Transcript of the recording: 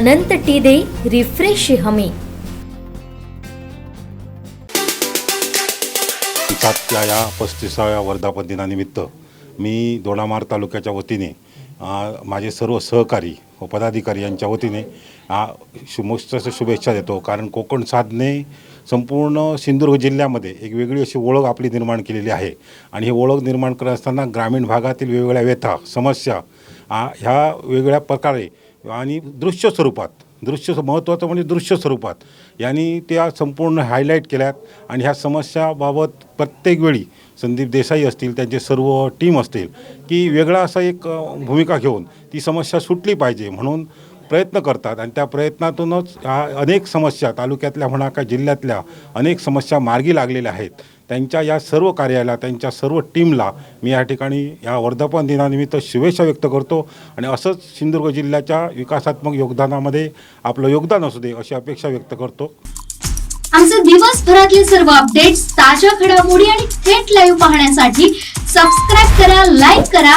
अनंत T दे refresh हमें। सातच्या या पस्तीसाव्या वर्धापन दिनानिमित्त मी दोडामार तालुक्याच्या वतीने माझे सर्व सहकारी व पदाधिकारी यांच्या वतीने आ, शु शुभेच्छा देतो. कारण कोकण साधने संपूर्ण सिंधुदुर्ग जिल्ह्यामध्ये एक वेगळी अशी ओळख आपली निर्माण केलेली आहे. आणि ही ओळख निर्माण करत असताना ग्रामीण भागातील वेगवेगळ्या व्यथा समस्या ह्या वेगवेगळ्या प्रकारे आणि दृश्य स्वरूपात दृश्य महत्त्वाचं म्हणजे दृश्य स्वरूपात. यांनी त्या संपूर्ण हायलाईट केल्यात आणि ह्या समस्याबाबत प्रत्येक वेळी संदीप देसाई असतील त्यांचे सर्व टीम असतील की वेगळा असा एक भूमिका घेऊन ती समस्या सुटली पाहिजे. म्हणून प्रयत्न करतात आणि त्या प्रयत्नातूनच ह्या अनेक समस्या तालुक्यातल्या म्हणा का जिल्ह्यातल्या अनेक समस्या मार्गी लागलेल्या आहेत. त्यांच्या या सर्व कार्याला त्यांच्या सर्व टीमला मी या ठिकाणी या वर्धापन दिनानिमित्त शुभेच्छा व्यक्त करतो. आणि असंच सिंधुदुर्ग जिल्ह्याच्या विकासात्मक योगदानामध्ये आपलं योगदान असू दे अशी अपेक्षा व्यक्त करतो. आमचे दिवसभरातले सर्व अपडेट्स ताज्या घडामोडी आणि थेट लाईव्ह पाहण्यासाठी सबस्क्राईब करा लाईक करा